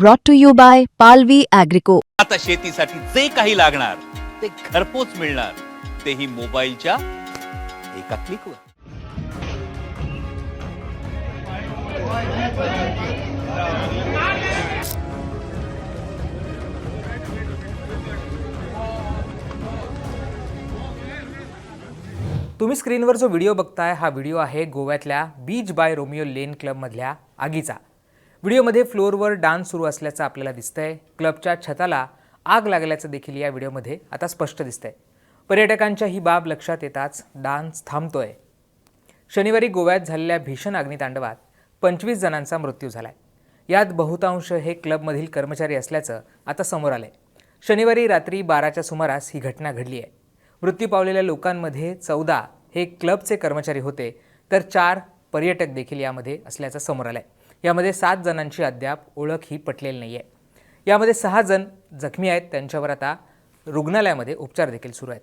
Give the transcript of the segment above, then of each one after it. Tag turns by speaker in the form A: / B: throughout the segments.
A: brought to you by Palvi Agrico.
B: आता शेतीसाठी जे काही लागणार ते घरपोच मिळणार. तेही मोबाईलच्या एका क्लिकवर
C: तुम्ही स्क्रीनवर जो व्हिडिओ बघताय हा व्हिडिओ आहे गोव्यातल्या बीच बाय रोमिओ लेन क्लबमधल्या आगीचा. व्हिडिओमध्ये फ्लोअरवर डान्स सुरू असल्याचं आपल्याला दिसतंय. क्लबच्या छताला आग लागल्याचं देखील या व्हिडिओमध्ये आता स्पष्ट दिसतंय. पर्यटकांच्या ही बाब लक्षात येताच डान्स थांबतोय. शनिवारी गोव्यात झालेल्या भीषण अग्नितांडवात पंचवीस जणांचा मृत्यू झाला आहे यात बहुतांश हे क्लबमधील कर्मचारी असल्याचं आता समोर आलं आहे शनिवारी रात्री बाराच्या सुमारास ही घटना घडली आहे मृत्यू पावलेल्या लोकांमध्ये चौदा हे क्लबचे कर्मचारी होते तर चार पर्यटक देखील यामध्ये असल्याचं समोर आलं आहे यामध्ये सात जणांची अद्याप ओळख ही पटलेली नाही आहे यामध्ये सहा जण जखमी आहेत. त्यांच्यावर आता रुग्णालयामध्ये उपचार देखील सुरू आहेत.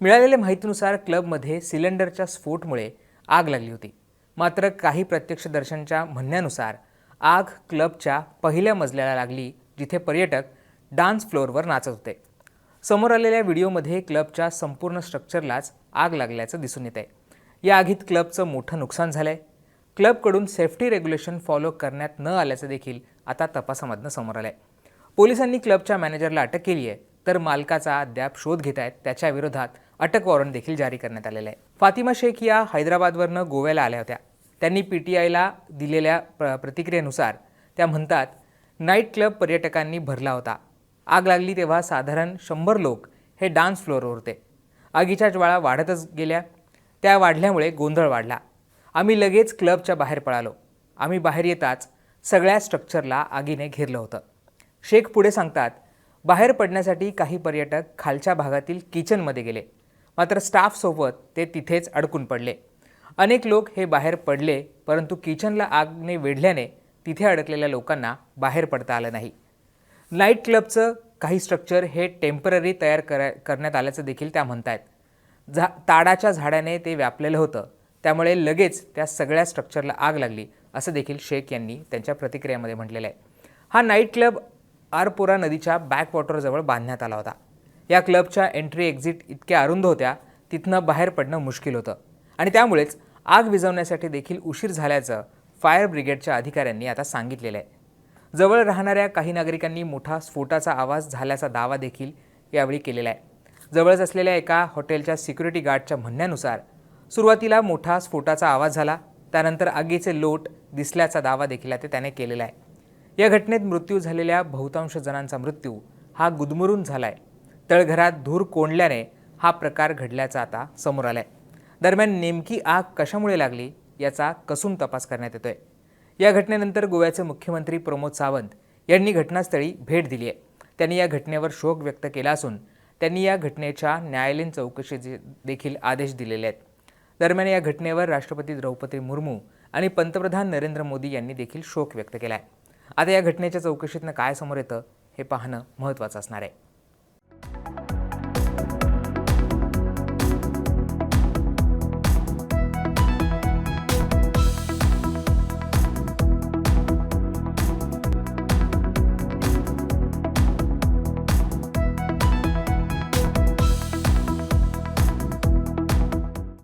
C: मिळालेल्या माहितीनुसार क्लबमध्ये सिलेंडरच्या स्फोटमुळे आग लागली होती. मात्र काही प्रत्यक्षदर्शनच्या म्हणण्यानुसार आग क्लबच्या पहिल्या मजल्याला लागली जिथे पर्यटक डान्स फ्लोअरवर नाचत होते. समोर आलेल्या व्हिडिओमध्ये क्लबच्या संपूर्ण स्ट्रक्चरलाच आग लागल्याचं दिसून येत आहे या आगीत क्लबचं मोठं नुकसान झालं आहे क्लबकडून सेफ्टी रेग्युलेशन फॉलो करण्यात न आल्याचं देखील आता तपासामधनं समोर आलं आहे पोलिसांनी क्लबच्या मॅनेजरला अटक केली आहे तर मालकाचा अद्याप शोध घेत आहेत त्याच्या विरोधात अटक वॉरंट देखील जारी करण्यात आलेलं आहे. फातिमा शेख या हैदराबादवरनं गोव्याला आल्या होत्या. त्यांनी पी टी आयला दिलेल्या प्र प्रतिक्रियेनुसार त्या म्हणतात नाईट क्लब पर्यटकांनी भरला होता. आग लागली तेव्हा साधारण शंभर लोक हे डान्स फ्लोअरवर होते. आगीच्या ज्वाळा वाढतच गेल्या. त्या वाढल्यामुळे गोंधळ वाढला. आम्ही लगेच क्लबच्या बाहेर पळालो. आम्ही बाहेर येताच सगळ्या स्ट्रक्चरला आगीने घेरलं होतं. शेख पुढे सांगतात बाहेर पडण्यासाठी काही पर्यटक खालच्या भागातील किचनमध्ये गेले. मात्र स्टाफसोबत ते तिथेच अडकून पडले. अनेक लोक हे बाहेर पडले परंतु किचनला आगने वेढल्याने तिथे अडकलेल्या लोकांना बाहेर पडता आलं नाही. नाईट क्लबचं काही स्ट्रक्चर हे टेंपररी तयार करा करण्यात आल्याचं देखील त्या म्हणतायत. झा ताडाच्या झाडाने ते व्यापलेलं होतं. त्यामुळे लगेच त्या सगळ्या स्ट्रक्चरला आग लागली असं देखील शेख यांनी त्यांच्या प्रतिक्रियामध्ये म्हटलेलं आहे. हा नाईट क्लब आरपोरा नदीच्या बॅकवॉटरजवळ बांधण्यात आला होता. या क्लबच्या एंट्री एक्झिट इतक्या अरुंद होत्या तिथनं बाहेर पडणं मुश्किल होतं. आणि त्यामुळेच आग विझवण्यासाठी देखील उशीर झाल्याचं फायर ब्रिगेडच्या अधिकाऱ्यांनी आता सांगितलेलं आहे. जवळ राहणाऱ्या काही नागरिकांनी मोठा स्फोटाचा आवाज झाल्याचा दावा देखील यावेळी केलेला आहे. जवळच असलेल्या एका हॉटेलच्या सिक्युरिटी गार्डच्या म्हणण्यानुसार सुरुवातीला मोठा स्फोटाचा आवाज झाला. त्यानंतर आगीचे लोट दिसल्याचा दावा देखील आता त्याने केलेला आहे. या घटनेत मृत्यू झालेल्या बहुतांश जणांचा मृत्यू हा गुदमरून झाला आहे तळघरात धूर कोंडल्याने हा प्रकार घडल्याचा आता समोर आलाय. दरम्यान नेमकी आग कशामुळे लागली याचा कसून तपास करण्यात येतोय. या घटनेनंतर गोव्याचे मुख्यमंत्री प्रमोद सावंत यांनी घटनास्थळी भेट दिली आहे. त्यांनी या घटनेवर शोक व्यक्त केला असून त्यांनी या घटनेच्या न्यायालयीन चौकशीचे देखील आदेश दिलेले आहेत. दरम्यान या घटनेवर राष्ट्रपती द्रौपदी मुर्मू आणि पंतप्रधान नरेंद्र मोदी यांनी देखील शोक व्यक्त केला आहे आता या घटनेच्या चौकशीतनं काय समोर येतं हे पाहणं महत्त्वाचं असणार आहे.